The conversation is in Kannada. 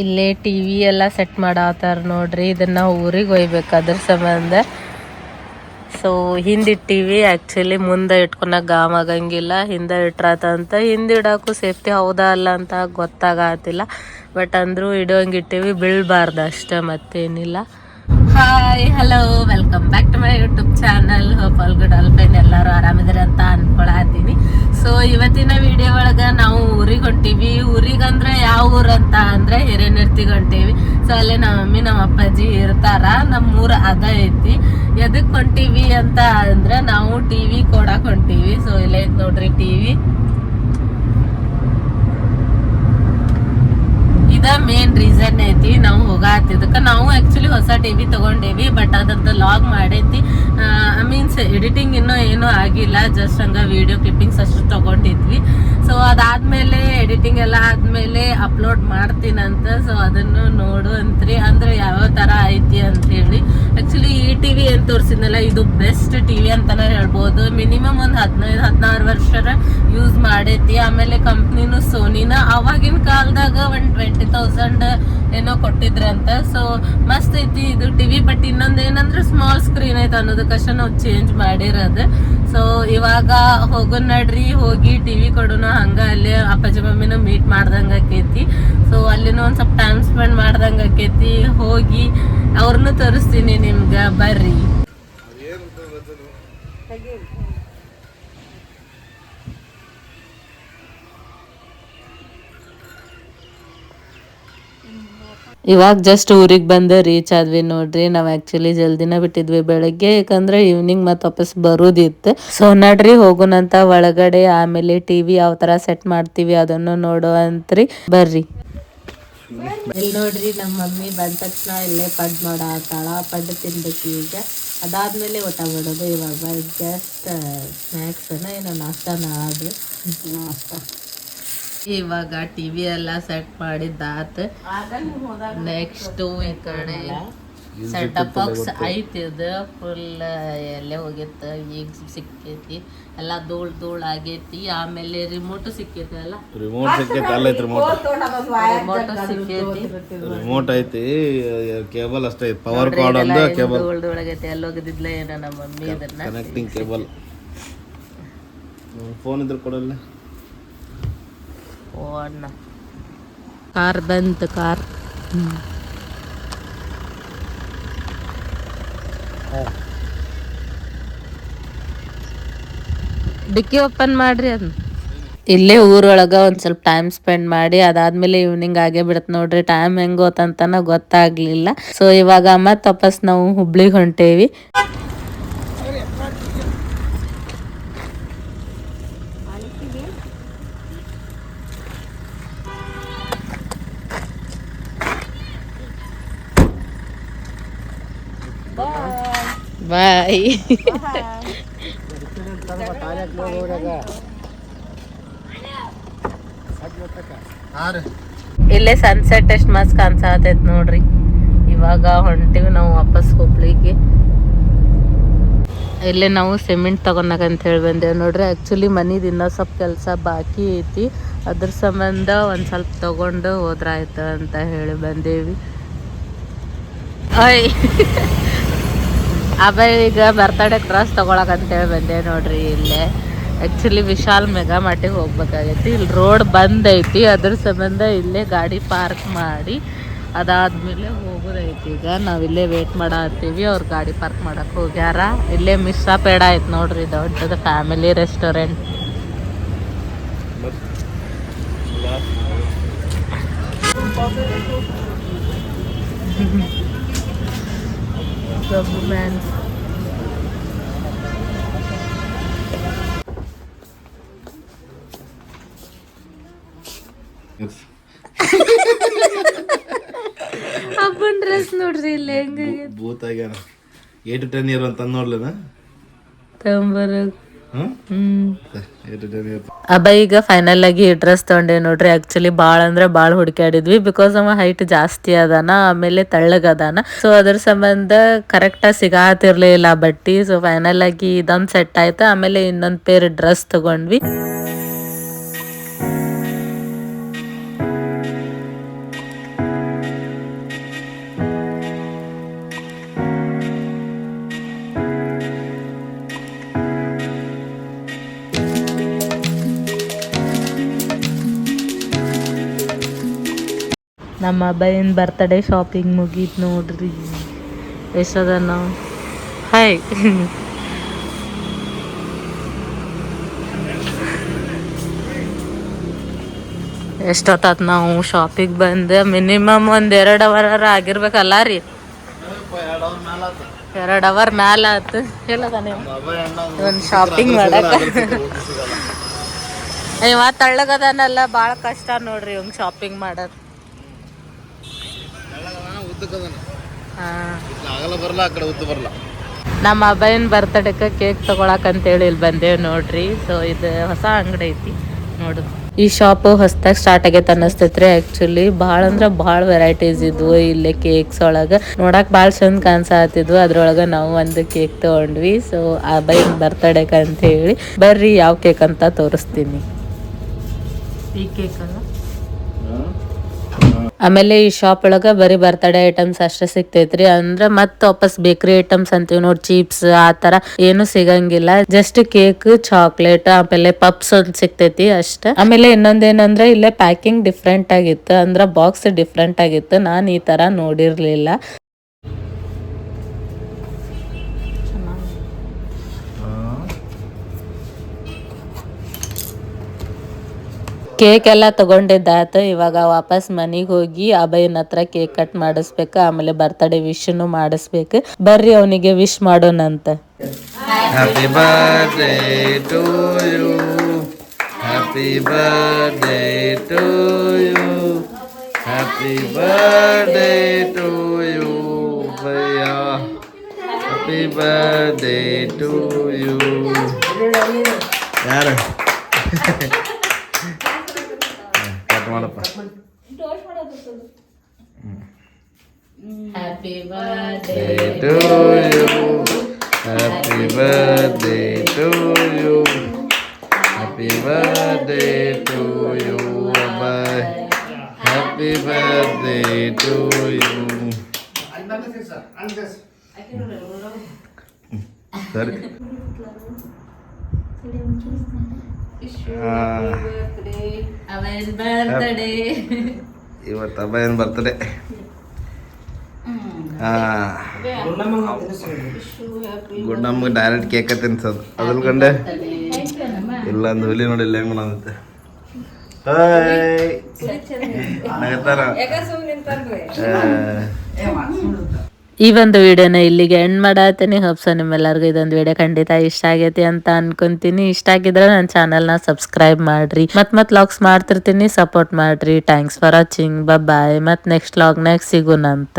ಇಲ್ಲೇ ಟಿ ವಿ ಎಲ್ಲ ಸೆಟ್ ಮಾಡತ್ತಾರ ನೋಡ್ರಿ. ಇದನ್ನ ಊರಿಗೆ ಒಯ್ಬೇಕು ಅದ್ರ ಸಂಬಂಧ. ಸೊ ಹಿಂದೆ ಟಿವಿ ಆ್ಯಕ್ಚುಲಿ ಮುಂದೆ ಇಟ್ಕೊಳಕ್ಕೆ ಗಾಮ್ ಆಗಂಗಿಲ್ಲ. ಹಿಂದೆ ಇಟ್ರಾತಂತ ಹಿಂದೆ ಇಡೋಕ್ಕೂ ಸೇಫ್ಟಿ ಹೌದಾ ಅಲ್ಲ ಅಂತ ಗೊತ್ತಾಗತ್ತಿಲ್ಲ ಬಟ್ ಅಂದ್ರೂ ಇಡೋಂಗೆ ಇಟ್ಟಿವಿ ಬೀಳ್ಬಾರ್ದು ಅಷ್ಟೇ ಮತ್ತೇನಿಲ್ಲ. Hi hello welcome back to my YouTube channel hope all good fine ಎಲ್ಲರೂ ಆರಾಮಿದ್ದಾರೆ ಅಂತ ಅನ್ಕೊಳತ್ತೀನಿ ಸೊ ಇವತ್ತಿನ ವಿಡಿಯೋ ಒಳಗ ನಾವು ಊರಿಗೆ ಹೊಂಟೀವಿ. ಊರಿಗಂದ್ರೆ ಯಾವ ಊರ್ ಅಂತ ಅಂದ್ರೆ ಹಿರೇನಿರ್ತಿಗೆ ಹೊಂಟೀವಿ ಸೊ ಅಲ್ಲೇ ನಮ್ಮ ಮಮ್ಮಿ, ನಮ್ಮ ಅಪ್ಪಾಜಿ ಇರ್ತಾರ. ನಮ್ಮ ಊರ ಅದ ಐತಿ. ಎದಕ್ ಹೊಂಟಿವಿ ಅಂತ ಅಂದ್ರೆ ನಾವು ಟಿವಿ ಕೊಡಕ್ ಹೊಂಟೀವಿ. ಸೊ ಇಲ್ಲೇ ನೋಡ್ರಿ ಟಿವಿ ಮೇನ್ ರೀಸನ್ ಐತಿ. ನಾವು ಹೋಗಾತಿದಕ್ಕ ನಾವು ಆ್ಯಕ್ಚುಲಿ ಹೊಸ ಟಿವಿ ತಗೊಂಡೇವಿ ಬಟ್ ಅದ್ರದ್ದು ಲಾಗ್ ಮಾಡೈತಿ. ಮೀನ್ಸ್ ಎಡಿಟಿಂಗ್ ಇನ್ನೂ ಏನೂ ಆಗಿಲ್ಲ. ಜಸ್ಟ್ ಹಂಗೆ ವಿಡಿಯೋ ಕ್ಲಿಪ್ಪಿಂಗ್ಸ್ ಅಷ್ಟು ತಗೊಂಡಿದ್ವಿ. ಸೊ ಅದಾದ್ಮೇಲೆ ಎಡಿಟಿಂಗ್ ಎಲ್ಲ ಆದ್ಮೇಲೆ ಅಪ್ಲೋಡ್ ಮಾಡ್ತೀನಂತ ಸೊ ಅದನ್ನು ನೋಡು ಅಂತ್ರಿ ಅಂದ್ರೆ ಯಾವ ತರ ಐತಿ ಅಂತ ಹೇಳಿ ಆಕ್ಚುಲಿ ಈ ಟಿವಿ ಏನ್ ತೋರಿಸಿದ್ನಲ್ಲ, ಇದು ಬೆಸ್ಟ್ ಟಿವಿ ಅಂತಾನೆ ಹೇಳ್ಬೋದು. ಮಿನಿಮಮ್ ಒಂದು ಹದಿನೈದು, ಹದಿನಾರು ವರ್ಷರ ಯೂಸ್ ಮಾಡೈತಿ. ಆಮೇಲೆ ಕಂಪ್ನಿನು ಸೋನಿನ ಅವಾಗಿನ ಕಾಲದಾಗ ಒಂದು ಟ್ವೆಂಟಿ ತೌಸಂಡ್ ಏನೋ ಕೊಟ್ಟಿದ್ರಂತ ಸೊ ಮಸ್ತ್ ಐತಿ ಇದು ಟಿವಿ ಬಟ್ ಇನ್ನೊಂದು ಏನಂದ್ರೆ ಸ್ಮಾಲ್ ಸ್ಕ್ರೀನ್ ಐತೆ ಅನ್ನೋದಕ್ಕಷ್ಟ ನಾವು ಚೇಂಜ್ ಮಾಡಿರೋದು. ಸೊ ಇವಾಗ ಹೋಗೋ ನಡ್ರಿ, ಹೋಗಿ ಟಿವಿ ಕೊಡೋಣ, ಹಂಗ ಅಲ್ಲಿ ಅಪ್ಪಾಜಿ ಮಮ್ಮಿನ ಮೀಟ್ ಮಾಡ್ದಂಗ ಆಕೈತಿ. ಸೊ ಅಲ್ಲಿನೂ ಒಂದು ಸ್ವಲ್ಪ ಟೈಮ್ ಸ್ಪೆಂಡ್ ಮಾಡ್ದಂಗ ಆಕೈತಿ. ಹೋಗಿ ಅವ್ರನ್ನೂ ತೋರಿಸ್ತೀನಿ ನಿಮ್ಗೆ, ಬರ್ರಿ. ಇವಾಗ ಜಸ್ಟ್ ಊರಿಗೆ ಬಂದು ರೀಚ್ ಆದ್ವಿ ನೋಡ್ರಿ. ನಾವು ಆಕ್ಚುಲಿ ಜಲ್ದಿನ ಬಿಟ್ಟಿದ್ವಿ ಬೆಳಗ್ಗೆ. ಯಾಕಂದ್ರೆ ಈವ್ನಿಂಗ್ ಮತ್ತೆ ವಾಪಸ್ ಬರೋದಿತ್ತು. ಸೊ ನಡ್ರಿ ಹೋಗುನಂತ ಒಳಗಡೆ, ಆಮೇಲೆ ಟಿವಿ ಯಾವ ತರ ಸೆಟ್ ಮಾಡ್ತೀವಿ ಅದನ್ನು ನೋಡೋ ಅಂತ್ರಿ. ಬರ್ರಿ. ಇಲ್ಲಿ ನೋಡ್ರಿ ನಮ್ಮ ಮಮ್ಮಿ ಬಂದ ತಕ್ಷಣ ಇಲ್ಲೇ ಪಡ್ ಮಾಡತ್ತಾಳ ಪಡ್ ತಿನ್ಬೇಕು ಈಗ. ಅದಾದ್ಮೇಲೆ ಊಟ ಮಾಡೋದು ಇವಾಗ. ಜಸ್ಟ್ ಸ್ನ್ಯಾಕ್ಸ್ ಏನೋ ನಾಷ್ಟಾನ ಅದು ಇವಾಗ ಟಿವಿ ಎಲ್ಲ ಸೆಟ್ ಮಾಡಿದ್ದಾತ ನೆಕ್ಸ್ಟ್ ಈ ಕಡೆ ಸೆಟಪ್ ಬಾಕ್ಸ್ ಐತಿ ಇದು ಫುಲ್ ಎಲ್ಲೇ ಹೋಗಿತ್ತು ಈಗ ಸಿಕ್ಕೈತಿ. ಎಲ್ಲ ಧೂಳ್ ಧೂಳ್ ಆಗೈತಿ. ಆಮೇಲೆ ರಿಮೋಟ್ ಸಿಕ್ಕೈತಿ ಅಲ್ಲ? ರಿಮೋಟ್ ಸಿಕ್ಕೈತಿ ಅಲ್ಲ ಐತಿ ರಿಮೋಟ್ ರಿಮೋಟ್ ಸಿಕ್ಕೈತಿ. ರಿಮೋಟ್ ಐತಿ ಕೇಬಲ್ ಅಷ್ಟೇ ಐತಿ ಪವರ್ ಕಾರ್ಡ್ ಒಂದು ಕೇಬಲ್ ಧೂಳ್ ಧೂಳ್ ಆಗೈತಿ ಎಲ್ಲ ಹೋಗಿದ್ದಿದ್ಲ ಏನೋ ನಮ್ಮ ಮಮ್ಮಿ ಅದನ್ನ ಕನೆಕ್ಟಿಂಗ್ ಕೇಬಲ್ ಫೋನ್ ಇದ್ರೆ ಕೊಡಲ್ಲ. ಓ ಅಣ್ಣ ಕಾರ್ ಬಂತು ಕಾರ್ ಡಿಕ್ಕಿ ಓಪನ್ ಮಾಡ್ರಿ ಅದನ್ನ ಇಲ್ಲೇ ಊರೊಳಗ ಒಂದ್ ಸ್ವಲ್ಪ ಟೈಮ್ ಸ್ಪೆಂಡ್ ಮಾಡಿ ಅದಾದ್ಮೇಲೆ ಈವ್ನಿಂಗ್ ಆಗೇ ಬಿಡತ್ ನೋಡ್ರಿ. ಟೈಮ್ ಹೆಂಗ್ ಗೊತ್ತಂತನ ಗೊತ್ತಾಗ್ಲಿಲ್ಲ. ಸೊ ಇವಾಗ ಮತ್ ವಾಪಸ್ ನಾವು ಹುಬ್ಳಿಗ್ ಹೊಂಟೇವಿ. ಬಾಯ್. ಇಲ್ಲೇ ಸನ್ಸೆಟ್ ಟೆಸ್ಟ್ ಮಸ್ತ್ ಕಾಣ್ಸಾತೈತ್ ನೋಡ್ರಿ. ಇವಾಗ ಹೊಂಟಿವಿ ನಾವು ವಾಪಸ್ ಹುಬ್ಳಿಗೆ. ಇಲ್ಲೇ ನಾವು ಸಿಮೆಂಟ್ ತಗೊಳಕಂತ ಹೇಳಿ ಬಂದೇವೆ ನೋಡ್ರಿ. ಆ್ಯಕ್ಚುಲಿ ಮನಿದು ಇನ್ನೂ ಸ್ವಲ್ಪ ಕೆಲಸ ಬಾಕಿ ಐತಿ. ಅದ್ರ ಸಂಬಂಧ ಒಂದು ಸ್ವಲ್ಪ ತಗೊಂಡು ಹೋದ್ರಾಯ್ತು ಅಂತ ಹೇಳಿ ಬಂದೇವಿ. ಅಯ್. ಅಭಯ್ ಈಗ ಬರ್ತಡೇ ತಗೊಳಕ್ ಅಂತೇಳಿ ಬಂದೆ ನೋಡ್ರಿ ಇಲ್ಲೇ. ಆ್ಯಕ್ಚುಲಿ ವಿಶಾಲ್ ಮೆಗಾ ಮಾರ್ಟಿಗೆ ಹೋಗ್ಬೇಕಾಗೈತಿ. ಇಲ್ಲಿ ರೋಡ್ ಬಂದ್ ಐತಿ, ಅದ್ರ ಸಂಬಂಧ ಇಲ್ಲೇ ಗಾಡಿ ಪಾರ್ಕ್ ಮಾಡಿ ಅದಾದ್ಮೇಲೆ ಹೋಗೋದೈತಿ ಈಗ. ನಾವು ಇಲ್ಲೇ ವೇಟ್ ಮಾಡತ್ತೀವಿ ಅವ್ರ ಗಾಡಿ ಪಾರ್ಕ್ ಮಾಡಕ್ ಹೋಗ್ಯಾರ. ಇಲ್ಲೇ ಮಿಸ್ಸಾ ಪೇಡ ಐತೆ ನೋಡ್ರಿ, ದೊಡ್ಡದ ಫ್ಯಾಮಿಲಿ ರೆಸ್ಟೋರೆಂಟ್ ಮ್ಯಾನ್ ಹಬ್ಬನ್ ಡ್ರೆಸ್ ನೋಡ್ರಿ ಇಲ್ಲಿ ಹೆಂಗ ಭೂತ್ ಆಗ್ಯಾನ ಏಟ್ ಟು ಟೆನ್ ಇಯರ್ ಅಂತ ನೋಡ್ಲೇನ ತಗೊಂಬರ hmm hmm eight two ten year ಅಬ್ಬ, ಈಗ ಫೈನಲ್ ಆಗಿ ಈ ಡ್ರೆಸ್ ತೊಗೊಂಡೆ ನೋಡ್ರಿ. ಆಕ್ಚುಲಿ ಭಾಳ ಅಂದ್ರೆ ಭಾಳ ಹುಡುಕಾಡಿದ್ವಿ ಬಿಕಾಸ್ ಅವ ಹೈಟ್ ಜಾಸ್ತಿ ಅದಾನ, ಆಮೇಲೆ ತಳ್ಳಗದಾನ ಸೊ ಅದ್ರ ಸಂಬಂಧ ಕರೆಕ್ಟ್ ಸಿಗಾತಿರ್ಲಿಲ್ಲ ಬಟ್ಟಿ. ಸೊ ಫೈನಲ್ ಆಗಿ ಇದೊಂದು ಸೆಟ್ ಆಯ್ತು, ಆಮೇಲೆ ಇನ್ನೊಂದ್ ಪೇರ್ ಡ್ರೆಸ್ ತಗೊಂಡ್ವಿ. ನಮ್ಮ ಅಬ್ಬಾಯಿನ ಬರ್ತಡೇ ಶಾಪಿಂಗ್ ಮುಗೀತು ನೋಡ್ರಿ. ಎಷ್ಟದ ನಾವು ಹಾಯ್ ಎಷ್ಟೊತ್ತ ನಾವು ಶಾಪಿಗೆ ಬಂದು. ಮಿನಿಮಮ್ ಒಂದು ಎರಡು ಅವರ್ ಆಗಿರ್ಬೇಕಲ್ಲ ರೀ. ಎರಡು ಅವರ್ ಮ್ಯಾಲ ಆತು. ಒಂದು ಶಾಪಿಂಗ್ ಮಾಡಕ. ಇವ ತಳ್ಳಗದನಲ್ಲ ಭಾಳ ಕಷ್ಟ ನೋಡ್ರಿ ಇವಂಗ್ ಶಾಪಿಂಗ್ ಮಾಡೋದು ಆಗಲ್ಲ ಬರಲ್ಲ ಆ ಕಡೆ ಉದ್ದು ಬರಲ್ಲ. ನಮ್ಮ ಅಬ್ಬಯ್ಯನ ಬರ್ತಡೇಕ ಕೇಕ್ ತಗೊಳಕ್ ಅಂತೇಳಿ ಇಲ್ಲಿ ಬಂದೇವ್ ನೋಡ್ರಿ. ಸೊ ಇದು ಹೊಸ ಅಂಗಡಿ ಐತಿ ನೋಡು. ಈ ಶಾಪ್ ಹೊಸದಾಗಿ ಸ್ಟಾರ್ಟ್ ಆಗೈತೆ ಅನ್ನಿಸ್ತೈತ್ರಿ ಆಕ್ಚುಲಿ ಭಾಳ ಅಂದ್ರೆ ಭಾಳ ವೆರೈಟೀಸ್ ಇದ್ವು ಇಲ್ಲೇ ಕೇಕ್ಸ್ ಒಳಗ. ನೋಡಕ್ ಭಾಳ ಚಂದ ಕಾಣಿಸ್ತಿದ್ವು. ಅದ್ರೊಳಗೆ ನಾವು ಒಂದು ಕೇಕ್ ತಗೊಂಡ್ವಿ. ಸೊ ಅಬ್ಬಯ್ಯನ ಬರ್ತಡೇಕ ಅಂತ ಹೇಳಿ. ಬರ್ರಿ ಯಾವ ಕೇಕ್ ಅಂತ ತೋರಿಸ್ತೀನಿ. ಈ ಕೇಕ್ ಅಲ್ಲ? ಆಮೇಲೆ ಈ ಶಾಪ್ ಒಳಗ ಬರೀ ಬರ್ತಡೇ ಐಟಮ್ಸ್ ಅಷ್ಟೇ ಸಿಗ್ತೈತ್ರಿ. ಅಂದ್ರ ಮತ್ತೆ ವಾಪಸ್ ಬೇಕರಿ ಐಟಮ್ಸ್ ಅಂತೀವಿ ನೋಡಿ ಚೀಪ್ಸ್ ಆ ತರ ಏನು ಸಿಗಂಗಿಲ್ಲ. ಜಸ್ಟ್ ಕೇಕ್ ಚಾಕ್ಲೇಟ್ ಆಮೇಲೆ ಪಪ್ಸ್ ಅಂತ ಸಿಗ್ತೈತಿ ಅಷ್ಟ. ಆಮೇಲೆ ಇನ್ನೊಂದೇನಂದ್ರೆ ಇಲ್ಲೇ ಪ್ಯಾಕಿಂಗ್ ಡಿಫ್ರೆಂಟ್ ಆಗಿತ್ತು. ಅಂದ್ರ ಬಾಕ್ಸ್ ಡಿಫ್ರೆಂಟ್ ಆಗಿತ್ತು. ನಾನ್ ಈ ತರ ನೋಡಿರ್ಲಿಲ್ಲ. ಕೇಕ್ ಎಲ್ಲ ತಗೊಂಡಿದ್ದಾತು. ಇವಾಗ ವಾಪಸ್ ಮನೆಗೆ ಹೋಗಿ ಅಭಯನ ಹತ್ರ ಕೇಕ್ ಕಟ್ ಮಾಡಿಸ್ಬೇಕು ಆಮೇಲೆ ಬರ್ತಡೇ ವಿಶ್ನು ಮಾಡಿಸ್ಬೇಕು. ಬರ್ರಿ ಅವನಿಗೆ wish ಮಾಡೋಣಂತ happy birthday to you happy birthday to you happy birthday to you bhaiya happy birthday to you ಯಾರು? Cut ಮಾಡಪ್ಪ happy birthday birthday to you. Happy birthday to you. Happy birthday to you. Bye. Happy birthday to you. ಸರಿ ಬರ್ತ್ಡೇ ಇವತ್ತು ಅಬ್ಬಯನ್ ಬರ್ತಡೆ ಗುಂಡಮ್ಮಗೆ ಡೈರೆಕ್ಟ್ ಕೇಕ್ ತಿನ್ಸೋದು. ಅದ್ರ ಕಂಡೆ ಇಲ್ಲ ಅಂದ್ರೆ ಹುಲಿ ನೋಡಿ ಇಲ್ಲ ಹೆಂಗ್ ಮಾಡತ್ತೆ ಹಾಯ್. ನಗತಾರ ಈ ಒಂದು ವಿಡಿಯೋನ ಇಲ್ಲಿಗೆ ಎಂಡ್ ಮಾಡತ್ತೀನಿ ಹೋಪ್ಸ ನಿಮ್ಮೆಲ್ಲರಿಗೂ ಇದೊಂದು ವಿಡಿಯೋ ಖಂಡಿತ ಇಷ್ಟ ಆಗೈತಿ ಅಂತ ಅನ್ಕೊಂತೀನಿ. ಇಷ್ಟ ಆಗಿದ್ರೆ ನನ್ನ ಚಾನಲ್ನ ಸಬ್ಸ್ಕ್ರೈಬ್ ಮಾಡ್ರಿ. ಮತ್ ಮತ್ ಲಾಗ್ಸ್ ಮಾಡ್ತಿರ್ತೀನಿ. ಸಪೋರ್ಟ್ ಮಾಡ್ರಿ. ಥ್ಯಾಂಕ್ಸ್ ಫಾರ್ ವಾಚಿಂಗ್ ಬಾಯ್ ಮತ್ ನೆಕ್ಸ್ಟ್ ಲಾಗ್ನಾಗ ಸಿಗೋಣಂತ.